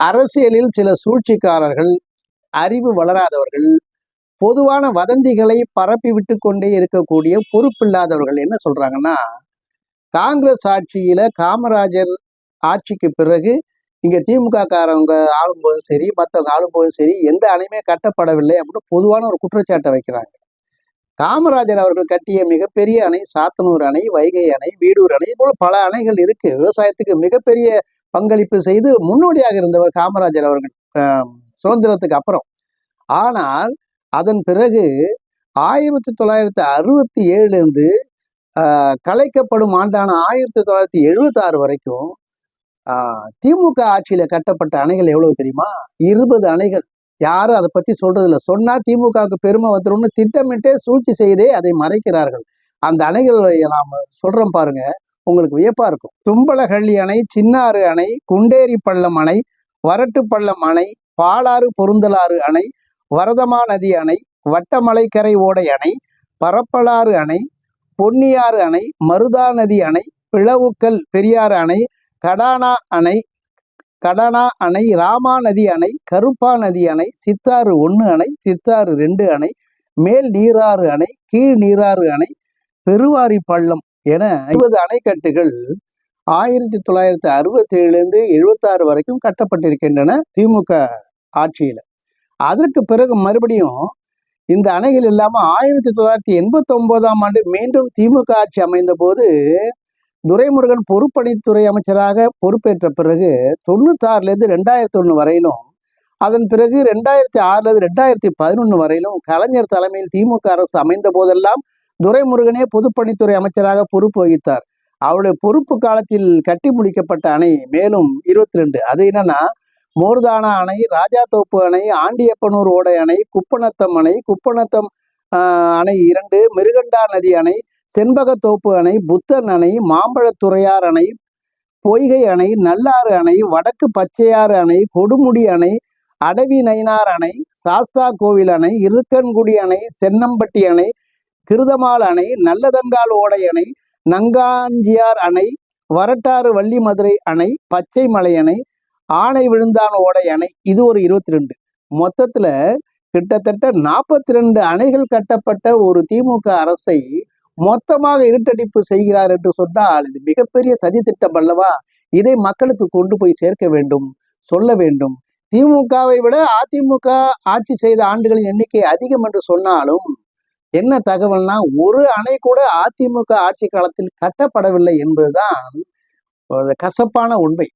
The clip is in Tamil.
அரசியலில் சில சூழ்ச்சிக்காரர்கள் அறிவு வளராதவர்கள் பொதுவான வதந்திகளை பரப்பி விட்டு கொண்டே இருக்கக்கூடிய பொறுப்பில்லாதவர்கள் என்ன சொல்றாங்கன்னா காங்கிரஸ் ஆட்சியில காமராஜர் ஆட்சிக்கு பிறகு இங்க திமுக காரவங்க ஆளும்போதும் சரி மற்றவங்க ஆளும்போதும் சரி எந்த அணையுமே கட்டப்படவில்லை அப்படின்னு பொதுவான ஒரு குற்றச்சாட்டை வைக்கிறாங்க. காமராஜர் அவர்கள் கட்டிய மிகப்பெரிய அணை சாத்தனூர் அணை வைகை அணை வீடூர் அணை இது போல பல அணைகள் இருக்கு. விவசாயத்துக்கு மிகப்பெரிய பங்களிப்பு செய்து முன்னோடியாக இருந்தவர் காமராஜர் அவர்கள் சுதந்திரத்துக்கு அப்புறம். ஆனால் அதன் பிறகு ஆயிரத்தி தொள்ளாயிரத்தி அறுபத்தி ஏழுலேருந்து கலைக்கப்படும் ஆண்டான ஆயிரத்தி தொள்ளாயிரத்தி எழுபத்தி ஆறு வரைக்கும் ஆஹ் திமுக ஆட்சியில கட்டப்பட்ட அணைகள் எவ்வளவு தெரியுமா? இருபது அணைகள். யாரும் அதை பத்தி சொல்றது இல்ல சொன்னா திமுகவுக்கு பெருமை வந்துரும்னு திட்டமிட்டே சூழ்ச்சி செய்தே அதை மறைக்கிறார்கள். அந்த அணைகள் நாம் சொல்றோம் பாருங்க. உங்களுக்கு வியப்பா இருக்கும். தும்பலகள்ளி அணை சின்னாறு அணை குண்டேரி பள்ளம் அணை வரட்டு பள்ளம் அணை பாலாறு பொருந்தலாறு அணை வரதமா நதி அணை வட்டமலைக்கரை ஓடை அணை பரப்பலாறு அணை பொன்னியாறு அணை மருதா நதி அணை பிளவுக்கல் பெரியாறு அணை கடானா அணை கடனா அணை ராமா நதி அணை கருப்பா நதி அணை சித்தாறு ஒன்று அணை சித்தாறு ரெண்டு அணை மேல் நீராறு அணை கீழ் நீராறு அணை பெருவாரி பள்ளம் என ஐம்பது அணைக்கட்டுகள் ஆயிரத்தி தொள்ளாயிரத்தி அறுபத்தி ஏழுலேருந்து எழுபத்தாறு வரைக்கும் கட்டப்பட்டிருக்கின்றன திமுக ஆட்சியில. அதற்கு பிறகு மறுபடியும் இந்த அணைகள் இல்லாம ஆயிரத்தி தொள்ளாயிரத்தி எண்பத்தி ஒன்பதாம் ஆண்டு மீண்டும் திமுக ஆட்சி அமைந்த போது துரைமுருகன் பொறுப்பணித்துறை அமைச்சராக பொறுப்பேற்ற பிறகு தொண்ணூத்தாறுல இருந்து ரெண்டாயிரத்தி ஒண்ணு வரையிலும் அதன் பிறகு ரெண்டாயிரத்தி ஆறுல இருந்து ரெண்டாயிரத்தி பதினொன்னு வரையிலும் கலைஞர் தலைமையில் திமுக அரசு அமைந்த போதெல்லாம் துரைமுருகனே பொதுப்பணித்துறை அமைச்சராக பொறுப்பு வகித்தார். அவருடைய பொறுப்பு காலத்தில் கட்டி முடிக்கப்பட்ட அணை மேலும் இருபத்தி ரெண்டு அது என்னன்னா மோர்தானா அணை ராஜாத்தோப்பு அணை ஆண்டியப்பனூர் ஓடை அணை குப்பநத்தம் அணை குப்பநத்தம் ஆஹ், அணை இரண்டு மிருகண்டா நதி அணை செண்பகத்தோப்பு அணை புத்தன் அணை மாம்பழத்துறையார் அணை பொய்கை அணை நல்லாறு அணை வடக்கு பச்சையாறு அணை கொடுமுடி அணை அடவி நயினார் அணை சாஸ்தா கோவில் அணை இருக்கன்குடி அணை சென்னம்பட்டி அணை கிருதமால் அணை நல்லதங்கால் ஓடை அணை நங்காஞ்சியார் அணை வரட்டாறு வள்ளி மதுரை அணை பச்சைமலை அணை ஆணை விழுந்தான் ஓடை அணை. இது ஒரு இருபத்தி ரெண்டு மொத்தத்துல கிட்டத்தட்ட நாற்பத்தி ரெண்டு அணைகள் கட்டப்பட்ட ஒரு திமுக அரசை மொத்தமாக இருட்டடிப்பு செய்கிறார் என்று சொன்னால் இது மிகப்பெரிய சதி திட்டம் அல்லவா? இதை மக்களுக்கு கொண்டு போய் சேர்க்க வேண்டும் சொல்ல வேண்டும். திமுகவை விட அதிமுக ஆட்சி செய்த ஆண்டுகளின் எண்ணிக்கை அதிகம் என்று சொன்னாலும் என்ன தகவல்னா ஒரு அணை கூட அதிமுக ஆட்சி காலத்தில் கட்டப்படவில்லை என்பதுதான் கசப்பான உண்மை.